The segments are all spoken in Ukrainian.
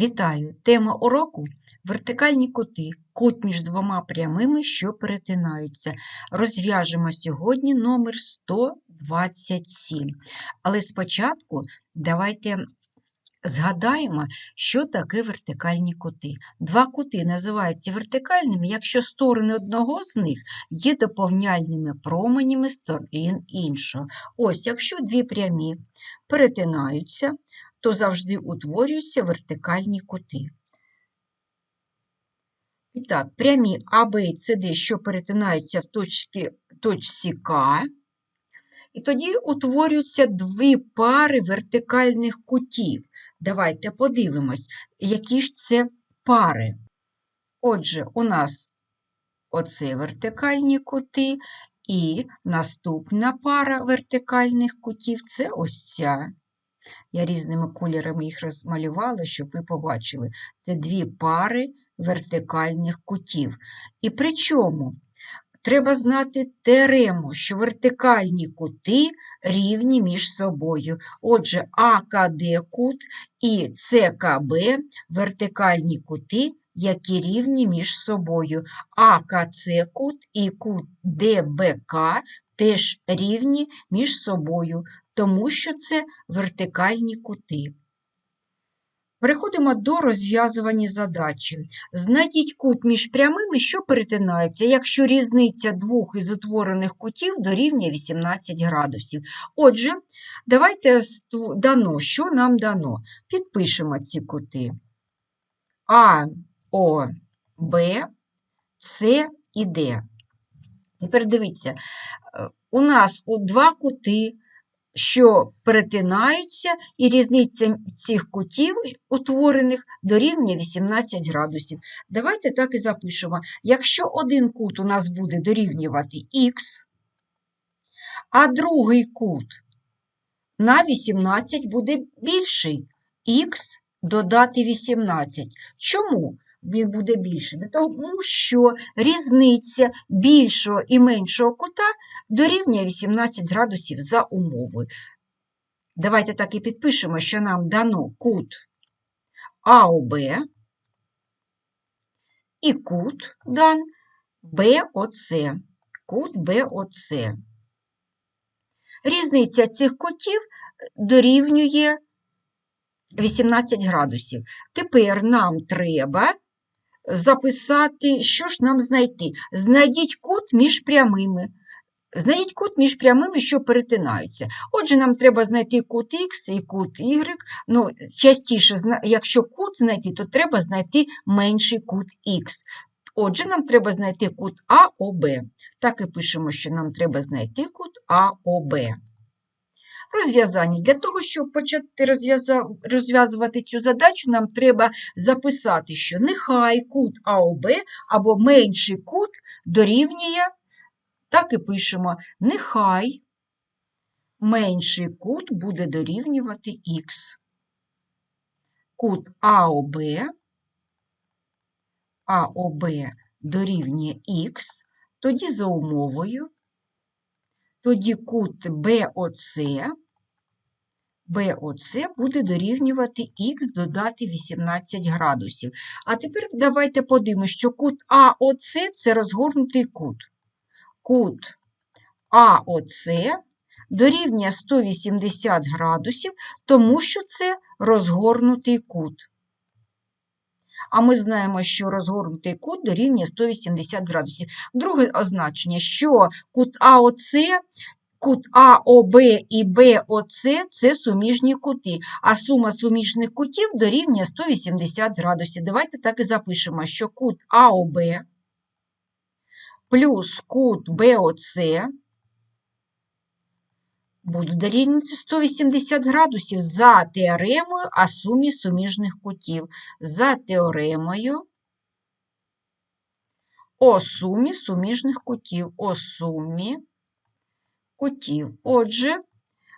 Вітаю! Тема уроку вертикальні кути, кут між двома прямими, що перетинаються. Розв'яжемо сьогодні номер 127. Але спочатку давайте згадаємо, що таке вертикальні кути. Два кути називаються вертикальними, якщо сторони одного з них є доповняльними променями сторін іншого. Ось, якщо дві прямі перетинаються, то завжди утворюються вертикальні кути. І так, прямі АБ і СД, що перетинаються в точці, точці К, і тоді утворюються дві пари вертикальних кутів. Давайте подивимось, які ж це пари. Отже, у нас оце вертикальні кути, і наступна пара вертикальних кутів це ось ця. Я різними кольорами їх розмалювала, щоб ви побачили. Це дві пари вертикальних кутів. І при чому? Треба знати теорему, що вертикальні кути рівні між собою. Отже, АКД кут і ЦКБ вертикальні кути, які рівні між собою. АКЦ кут і кут ДБК теж рівні між собою тому що це вертикальні кути. Переходимо до розв'язування задачі. Знайдіть кут між прямими, що перетинаються, якщо різниця двох із утворених кутів дорівнює 18 градусів. Отже, давайте дано, що нам дано. Підпишемо ці кути. А, О, Б, С і Д. Тепер дивіться, е, у нас у два кути що перетинаються, і різниця цих кутів утворених дорівнює 18 градусів. Давайте так і запишемо. Якщо один кут у нас буде дорівнювати х, а другий кут на 18 буде більший х додати 18. Чому? Він буде більший? Тому що різниця більшого і меншого кута дорівнює 18 градусів за умовою. Давайте так і підпишемо, що нам дано кут АОБ і кут дан БОЦ. Кут БОЦ. Різниця цих кутів дорівнює 18 градусів. Тепер нам треба записати, що ж нам знайти. Знайдіть кут між прямими. Знайдіть кут між прямими, що перетинаються. Отже, нам треба знайти кут Х і кут Y. Ну, Частіше, якщо кут знайти, то треба знайти менший кут Х. Отже, нам треба знайти кут АОБ. Так і пишемо, що нам треба знайти кут АОБ. Розв'язання. Для того, щоб почати розв'язувати цю задачу, нам треба записати, що нехай кут АОБ або менший кут дорівнює, так і пишемо, нехай менший кут буде дорівнювати х. Кут АОБ, АОБ дорівнює х, тоді за умовою тоді кут БОЦ, БОЦ буде дорівнювати х додати 18 градусів. А тепер давайте подивимося, що кут АОЦ це розгорнутий кут. Кут АОЦ дорівнює 180 градусів, тому що це розгорнутий кут. А ми знаємо, що розгорнутий кут дорівнює 180 градусів. Друге означення, що кут АОЦ, кут АОБ і БОЦ це суміжні кути, а сума суміжних кутів дорівнює 180 градусів. Давайте так і запишемо, що кут АОБ плюс кут БОЦ будуть дорівнювати 180 градусів за теоремою о сумі суміжних кутів. За теоремою о сумі суміжних кутів. О сумі кутів. Отже,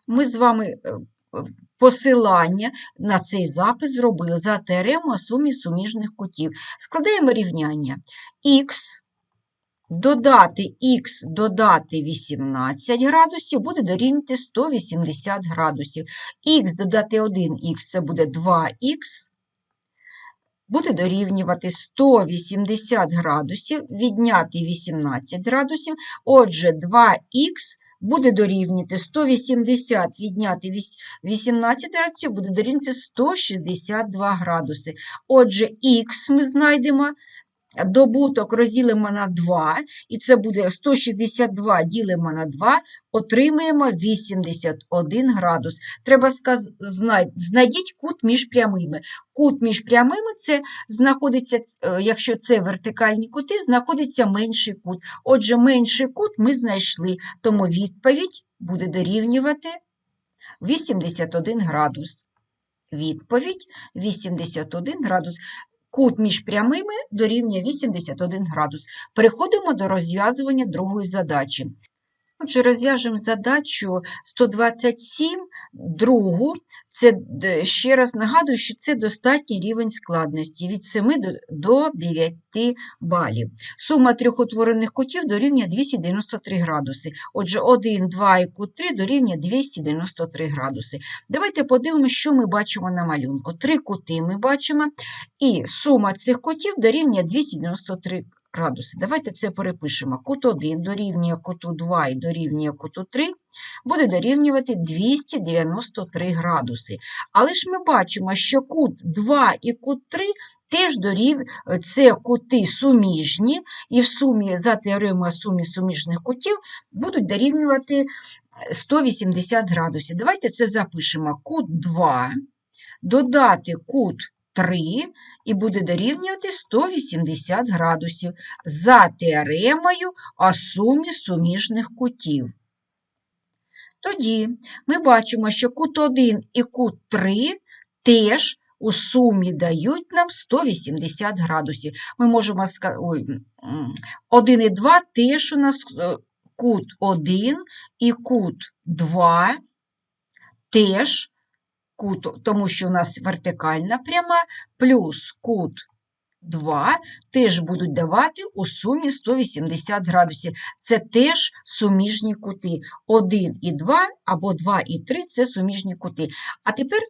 ми з вами е, посилання на цей запис зробили за теорему о сумі суміжних кутів. Складаємо рівняння х Додати х додати 18 градусів буде дорівнювати 180 градусів. Х додати 1х це буде 2х. буде дорівнювати 180 градусів, відняти 18 градусів. Отже, 2х буде дорівнювати 180 відняти 18 градусів, буде дорівнювати 162 градуси. Отже, х ми знайдемо, добуток розділимо на 2, і це буде 162 ділимо на 2, отримаємо 81 градус. Треба сказ... знай- знайдіть кут між прямими. Кут між прямими це знаходиться, е, якщо це вертикальні кути, знаходиться менший кут. Отже, менший кут ми знайшли, тому відповідь буде дорівнювати 81 градус. Відповідь 81 градус. Кут між прямими дорівнює 81 градус. Переходимо до розв'язування другої задачі. Отже, розв'яжемо задачу 127, другу. Це ще раз нагадую, що це достатній рівень складності від 7 до, до 9 балів. Сума трьох утворених кутів дорівнює 293 градуси. Отже, 1, 2 і кут 3 дорівнює 293 градуси. Давайте подивимося, що ми бачимо на малюнку. Три кути ми бачимо, і сума цих кутів дорівнює 293 градуси. Давайте це перепишемо. Кут 1 дорівнює куту 2 і дорівнює куту 3 буде дорівнювати 293 градуси. Але ж ми бачимо, що кут 2 і кут 3 теж дорів... це кути суміжні, і в сумі за теоремою сумі суміжних кутів будуть дорівнювати 180 градусів. Давайте це запишемо. Кут 2, додати кут 3 і буде дорівнювати 180 градусів за теоремою о сумі суміжних кутів. Тоді ми бачимо, що кут 1 і кут 3 теж у сумі дають нам 180 градусів. Ми можемо сказати, 1 і 2 теж у нас е, кут 1 і кут 2 теж кут, тому що у нас вертикальна пряма, плюс кут 2 теж будуть давати у сумі 180 градусів. Це теж суміжні кути. 1 і 2 або 2 і 3 це суміжні кути. А тепер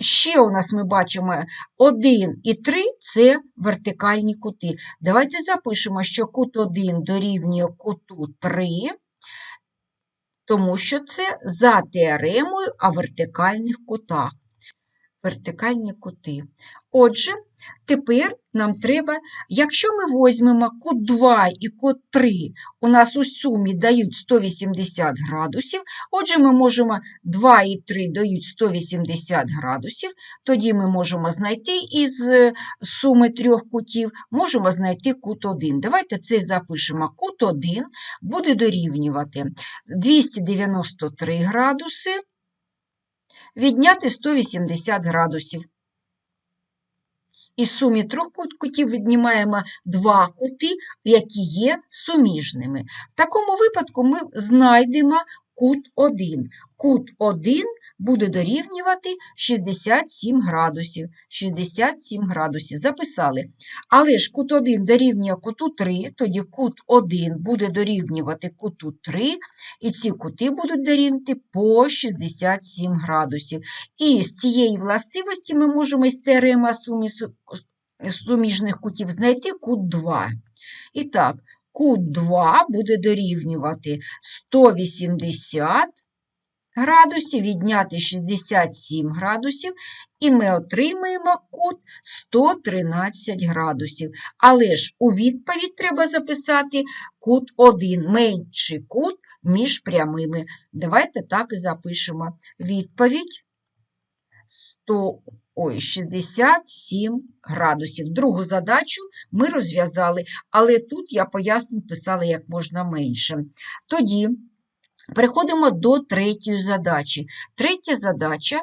ще у нас ми бачимо 1 і 3 це вертикальні кути. Давайте запишемо, що кут 1 дорівнює куту 3, тому що це за теоремою о вертикальних кутах. Вертикальні кути. Отже, тепер нам треба, якщо ми візьмемо кут 2 і кут 3, у нас у сумі дають 180 градусів, отже, ми можемо 2 і 3 дають 180 градусів, тоді ми можемо знайти із е, суми трьох кутів, можемо знайти кут 1. Давайте це запишемо. Кут 1 буде дорівнювати 293 градуси, відняти 180 градусів. Із сумі трьох кут- кутів віднімаємо два кути, які є суміжними. В такому випадку ми знайдемо кут 1. Кут 1 буде дорівнювати 67 градусів. 67 градусів. Записали. Але ж кут 1 дорівнює куту 3, тоді кут 1 буде дорівнювати куту 3, і ці кути будуть дорівнювати по 67 градусів. І з цієї властивості ми можемо із теорема сумі суміжних кутів знайти кут 2. І так, кут 2 буде дорівнювати 180 градусів, відняти 67 градусів, і ми отримаємо кут 113 градусів. Але ж у відповідь треба записати кут 1, менший кут між прямими. Давайте так і запишемо. Відповідь 100, ой, 67 градусів. Другу задачу ми розв'язали, але тут я поясню писала як можна менше. Тоді переходимо до третьої задачі. Третя задача.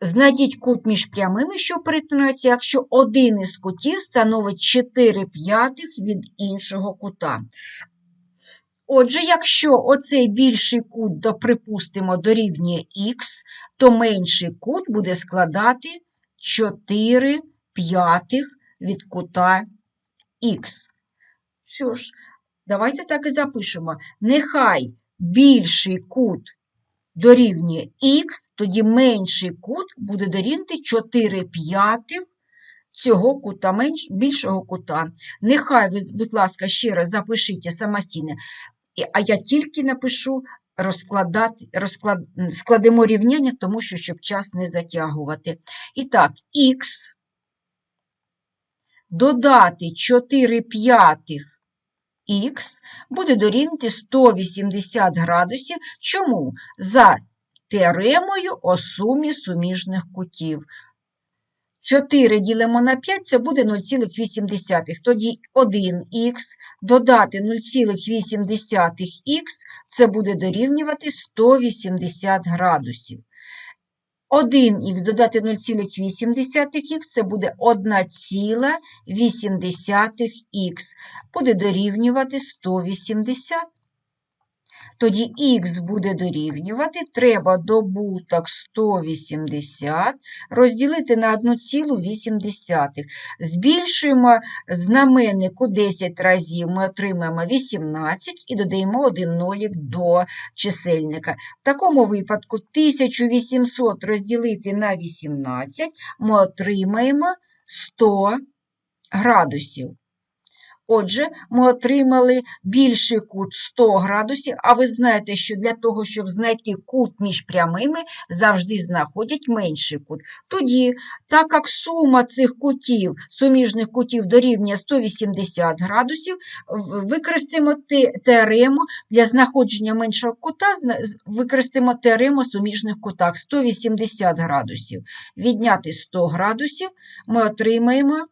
Знайдіть кут між прямими, що перетинаються, якщо один із кутів становить 4 п'ятих від іншого кута. Отже, якщо оцей більший кут, до, припустимо, дорівнює х, то менший кут буде складати 4 п'ятих від кута х. Що ж, давайте так і запишемо. Нехай більший кут дорівнює х, тоді менший кут буде дорівнювати 4 п'ятих цього кута, більшого кута. Нехай будь ласка, ще раз запишіть самостійно, а я тільки напишу розкладати, розклад, складемо рівняння, тому що щоб час не затягувати. І так, х додати 4 п'ятих х буде дорівнювати 180 градусів. Чому? За теоремою о сумі суміжних кутів. 4 ділимо на 5, це буде 0,8. Тоді 1х додати 0,8х, це буде дорівнювати 180 градусів. 1х додати 0,8х, це буде 1,8х, буде дорівнювати 180. Тоді х буде дорівнювати, треба добуток 180 розділити на 1,8. Збільшуємо знаменник у 10 разів, ми отримаємо 18 і додаємо один нолік до чисельника. В такому випадку 1800 розділити на 18 ми отримаємо 100 градусів. Отже, ми отримали більший кут 100 градусів, а ви знаєте, що для того, щоб знайти кут між прямими, завжди знаходять менший кут. Тоді, так як сума цих кутів, суміжних кутів дорівнює 180 градусів, використаємо те- теорему для знаходження меншого кута, використаємо теорему суміжних кутах 180 градусів. Відняти 100 градусів ми отримаємо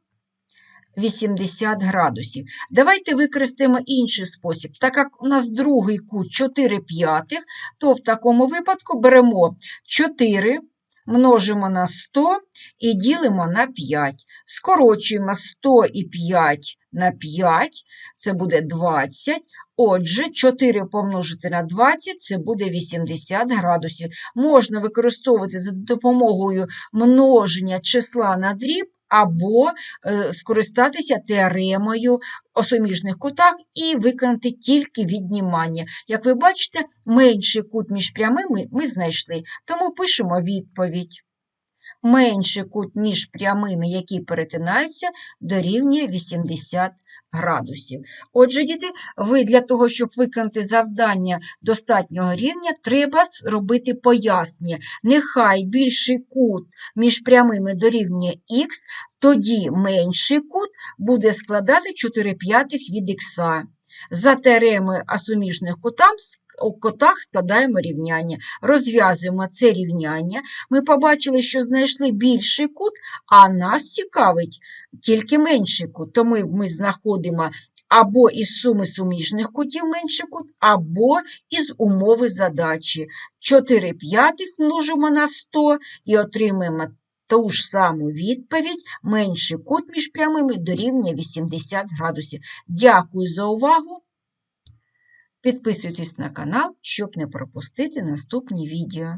80 градусів. Давайте використаємо інший спосіб. Так як у нас другий кут 4 п'ятих, то в такому випадку беремо 4, множимо на 100 і ділимо на 5. Скорочуємо 100 і 5 на 5, це буде 20. Отже, 4 помножити на 20 це буде 80 градусів. Можна використовувати за допомогою множення числа на дріб або е, скористатися теоремою о суміжних кутах і виконати тільки віднімання. Як ви бачите, менший кут між прямими ми знайшли, тому пишемо відповідь. Менший кут між прямими, які перетинаються, дорівнює 80 градусів. Отже, діти, ви для того, щоб виконати завдання достатнього рівня, треба робити пояснення. Нехай більший кут між прямими дорівнює х, тоді менший кут буде складати 4 п'ятих від х. За теоремою асуміжних кутам, у котах складаємо рівняння. Розв'язуємо це рівняння. Ми побачили, що знайшли більший кут, а нас цікавить тільки менший кут. Тому ми знаходимо або із суми суміжних кутів менший кут, або із умови задачі. 4 п'ятих множимо на 100 і отримаємо ту ж саму відповідь, менший кут між прямими дорівнює 80 градусів. Дякую за увагу. Підписуйтесь на канал, щоб не пропустити наступні відео.